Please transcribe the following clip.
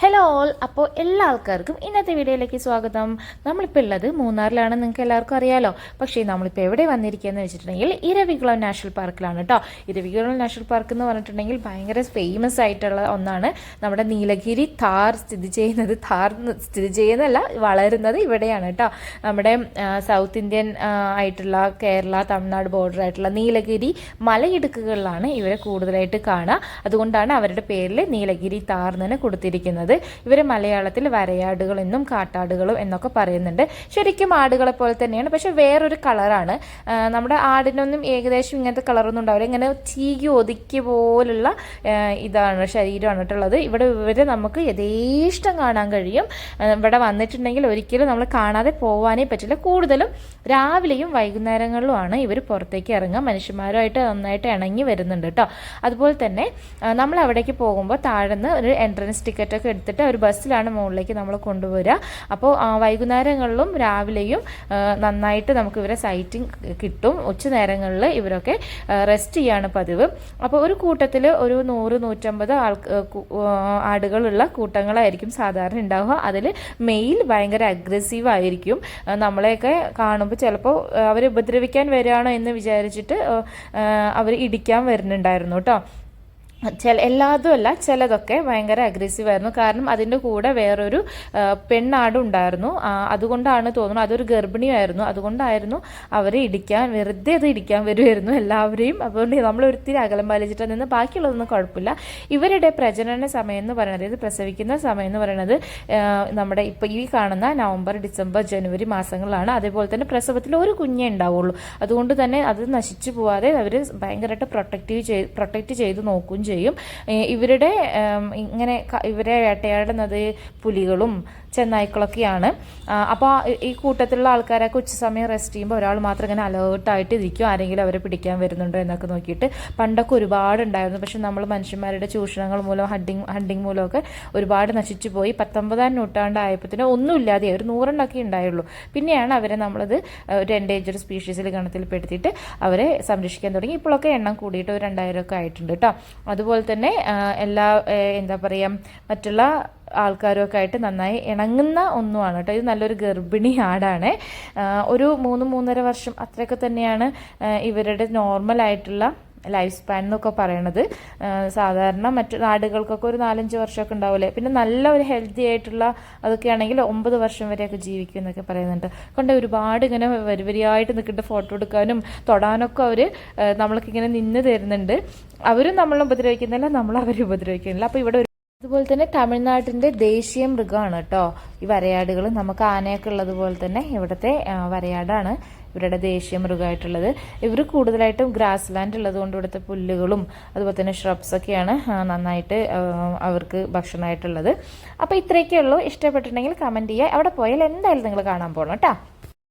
Hello all അപ്പോൾ എല്ലാ ആൾക്കാർക്കും ഇന്നത്തെ വീഡിയോയിലേക്ക് സ്വാഗതം. നമ്മളിപ്പോൾ ഉള്ളത് മൂന്നാറിലാണ് നിങ്ങൾക്ക് എല്ലാവർക്കും അറിയാലോ. പക്ഷേ നമ്മളിപ്പോൾ എവിടെ വന്നിരിക്കുകയെന്ന് വെച്ചിട്ടുണ്ടെങ്കിൽ ഇരവികുളം നാഷണൽ പാർക്കിലാണ് കേട്ടോ ഇരവികുളം നാഷണൽ പാർക്ക് എന്ന് പറഞ്ഞിട്ടുണ്ടെങ്കിൽ ഭയങ്കര ഫേമസ് ആയിട്ടുള്ള ഒന്നാണ്. നമ്മുടെ നീലഗിരി താർ സ്ഥിതി ചെയ്യുന്നത് താർ സ്ഥിതി ചെയ്യുന്നതല്ല വളരുന്നത് ഇവിടെയാണ് കേട്ടോ നമ്മുടെ സൗത്ത് ഇന്ത്യൻ ആയിട്ടുള്ള കേരള തമിഴ്നാട് ബോർഡർ ആയിട്ടുള്ള നീലഗിരി മലയിടുക്കുകളിലാണ് ഇവരെ കൂടുതലായിട്ട് കാണുക. അതുകൊണ്ടാണ് അവരുടെ പേരിൽ നീലഗിരി താർ തന്നെ കൊടുത്തിരിക്കുന്നത്. ഇവരെ മലയാളത്തിൽ വരയാടുകൾ എന്നും കാട്ടാടുകളും എന്നൊക്കെ പറയുന്നുണ്ട്. ശരിക്കും ആടുകളെ പോലെ തന്നെയാണ്. പക്ഷെ വേറൊരു കളറാണ്. നമ്മുടെ ആടിനൊന്നും ഏകദേശം ഇങ്ങനത്തെ കളറൊന്നും ഉണ്ടാവില്ല. ഇങ്ങനെ ചീകി ഒതുക്കിയ പോലുള്ള ഇതാണ് ശരീരമാണ് കേട്ടുള്ളത്. ഇവിടെ ഇവരെ നമുക്ക് യഥേഷ്ടം കാണാൻ കഴിയും. ഇവിടെ വന്നിട്ടുണ്ടെങ്കിൽ ഒരിക്കലും നമ്മൾ കാണാതെ പോകാനേ പറ്റില്ല. കൂടുതലും രാവിലെയും വൈകുന്നേരങ്ങളിലുമാണ് ഇവർ പുറത്തേക്ക് ഇറങ്ങുക. മനുഷ്യന്മാരുമായിട്ട് നന്നായിട്ട് ഇണങ്ങി വരുന്നുണ്ട് കേട്ടോ. അതുപോലെ തന്നെ നമ്മൾ അവിടേക്ക് പോകുമ്പോൾ താഴെന്ന് ഒരു എൻട്രൻസ് ടിക്കറ്റ് ഒക്കെ എടുത്തിട്ട് ഒരു ബസ്സിലാണ് മുകളിലേക്ക് നമ്മൾ കൊണ്ടുവരിക. അപ്പോൾ വൈകുന്നേരങ്ങളിലും രാവിലെയും നന്നായിട്ട് നമുക്ക് ഇവരെ സൈറ്റിംഗ് കിട്ടും. ഉച്ച നേരങ്ങളിൽ ഇവരൊക്കെ റെസ്റ്റ് ചെയ്യാണ് പതിവ്. അപ്പോൾ ഒരു കൂട്ടത്തിൽ ഒരു നൂറ് നൂറ്റമ്പത് ആൾ ആടുകളുള്ള കൂട്ടങ്ങളായിരിക്കും സാധാരണ ഉണ്ടാവുക. അതിൽ മെയിൽ ഭയങ്കര അഗ്രസീവ് ആയിരിക്കും. നമ്മളെയൊക്കെ കാണുമ്പോൾ ചിലപ്പോൾ അവർ ഉപദ്രവിക്കാൻ വരികയാണോ എന്ന് വിചാരിച്ചിട്ട് അവർ ഇടിക്കാൻ വരുന്നുണ്ടായിരുന്നു കേട്ടോ. ചില എല്ലാതും അല്ല ചിലതൊക്കെ ഭയങ്കര അഗ്രസീവ് ആയിരുന്നു. കാരണം അതിന്റെ കൂടെ വേറൊരു പെണ്ണാട് ഉണ്ടായിരുന്നു. അതുകൊണ്ടാണ് തോന്നുന്നത് അതൊരു ഗർഭിണിയായിരുന്നു. അതുകൊണ്ടായിരുന്നു അവരെ ഇടിക്കാൻ വെറുതെ അത് ഇടിക്കാൻ വരുമായിരുന്നു എല്ലാവരെയും. അതുകൊണ്ട് നമ്മൾ ഒരിത്തിരി അകലം പാലിച്ചിട്ട് നിന്ന് ബാക്കിയുള്ളതൊന്നും കുഴപ്പമില്ല. ഇവരുടെ പ്രജനന സമയം എന്ന് പറയുന്നത് അതായത് പ്രസവിക്കുന്ന സമയം എന്ന് പറയുന്നത് നമ്മുടെ ഇപ്പോൾ ഈ കാണുന്ന നവംബർ ഡിസംബർ ജനുവരി മാസങ്ങളിലാണ്. അതേപോലെ തന്നെ പ്രസവത്തിൽ ഒരു കുഞ്ഞേ ഉണ്ടാവുള്ളൂ. അതുകൊണ്ട് തന്നെ അത് നശിച്ചു പോവാതെ അവർ ഭയങ്കരമായിട്ട് പ്രൊട്ടക്റ്റീവ് ചെയ്ത് പ്രൊട്ടക്റ്റ് ചെയ്ത് നോക്കുകയും ചെയ്യും. ഇവരുടെ ഇങ്ങനെ ഇവരെ വേട്ടയാടുന്നത് പുലികളും ചെന്നായ്ക്കളൊക്കെയാണ്. അപ്പോൾ ഈ കൂട്ടത്തിലുള്ള ആൾക്കാരൊക്കെ ഉച്ച സമയം റെസ്റ്റ് ചെയ്യുമ്പോൾ ഒരാൾ മാത്രം ഇങ്ങനെ അലേർട്ടായിട്ട് ഇരിക്കും ആരെങ്കിലും അവരെ പിടിക്കാൻ വരുന്നുണ്ടോ എന്നൊക്കെ നോക്കിയിട്ട് പണ്ടൊക്കെ ഒരുപാട് ഉണ്ടായിരുന്നു. പക്ഷെ നമ്മൾ മനുഷ്യന്മാരുടെ ചൂഷണങ്ങൾ മൂലം ഹണ്ടിങ് ഹണ്ടിങ് മൂലമൊക്കെ ഒരുപാട് നശിച്ചു പോയി. പത്തൊമ്പതാം നൂറ്റാണ്ടായപ്പോഴത്തേനും ഒന്നുമില്ലാതെ ഒരു നൂറെണ്ണൊക്കെ ഉണ്ടായുള്ളൂ. പിന്നെയാണ് അവരെ നമ്മളത് ഒരു എൻഡേഞ്ചർ സ്പീഷീസിൽ ഗണത്തിൽപ്പെടുത്തിയിട്ട് അവരെ സംരക്ഷിക്കാൻ തുടങ്ങി. ഇപ്പോഴൊക്കെ എണ്ണം കൂടിയിട്ട് ഒരു രണ്ടായിരം ഒക്കെ ആയിട്ടുണ്ട് കേട്ടോ അതുപോലെ തന്നെ എല്ലാ എന്താ പറയുക മറ്റുള്ള ആൾക്കാരൊക്കെ ആയിട്ട് നന്നായി ഇണങ്ങുന്ന ഒന്നുമാണ് കേട്ടോ. ഇത് നല്ലൊരു ഗർഭിണി ആടാണ്. ഒരു മൂന്ന് മൂന്നര വർഷം അത്രയൊക്കെ തന്നെയാണ് ഇവരുടെ നോർമൽ ആയിട്ടുള്ള ലൈഫ് സ്പാൻ എന്നൊക്കെ പറയണത്. സാധാരണ മറ്റു നാടുകൾക്കൊക്കെ ഒരു നാലഞ്ച് വർഷമൊക്കെ ഉണ്ടാവില്ലേ പിന്നെ നല്ല ഒരു ഹെൽത്തി ആയിട്ടുള്ള അതൊക്കെ ആണെങ്കിൽ ഒമ്പത് വർഷം വരെയൊക്കെ ജീവിക്കും എന്നൊക്കെ പറയുന്നുണ്ട്. കൊണ്ട് ഒരുപാട് ഇങ്ങനെ വരി വരിയായിട്ട് നിൽക്കേണ്ട ഫോട്ടോ എടുക്കാനും തൊടാനൊക്കെ അവർ നമ്മൾക്ക് ഇങ്ങനെ നിന്ന് തരുന്നുണ്ട്. അവരും നമ്മളെ ഉപദ്രവിക്കുന്നില്ല നമ്മൾ അവരെ ഉപദ്രവിക്കുന്നില്ല. അപ്പോൾ ഇവിടെ അതുപോലെ തന്നെ തമിഴ്നാട്ടിന്റെ ദേശീയ മൃഗമാണ് കേട്ടോ. ഈ വരയാടുകൾ നമുക്ക് ആനയൊക്കെ ഉള്ളതുപോലെ തന്നെ ഇവിടുത്തെ വരയാടാണ്. ഇവരുടെ ദേശീയ മൃഗമായിട്ടുള്ളത്. ഇവർ കൂടുതലായിട്ടും ഗ്രാസ് ലാൻഡ് ഉള്ളതുകൊണ്ട് ഇവിടുത്തെ പുല്ലുകളും അതുപോലെ തന്നെ ഷ്രബ്സൊക്കെയാണ് നന്നായിട്ട് അവർക്ക് ഭക്ഷണമായിട്ടുള്ളത്. അപ്പോൾ ഇത്രയൊക്കെ ഉള്ളൂ ഇഷ്ടപ്പെട്ടിട്ടുണ്ടെങ്കിൽ കമന്റ് ചെയ്യുക. അവിടെ പോയാൽ എന്തായാലും നിങ്ങൾ കാണാൻ പോകണം കേട്ടോ.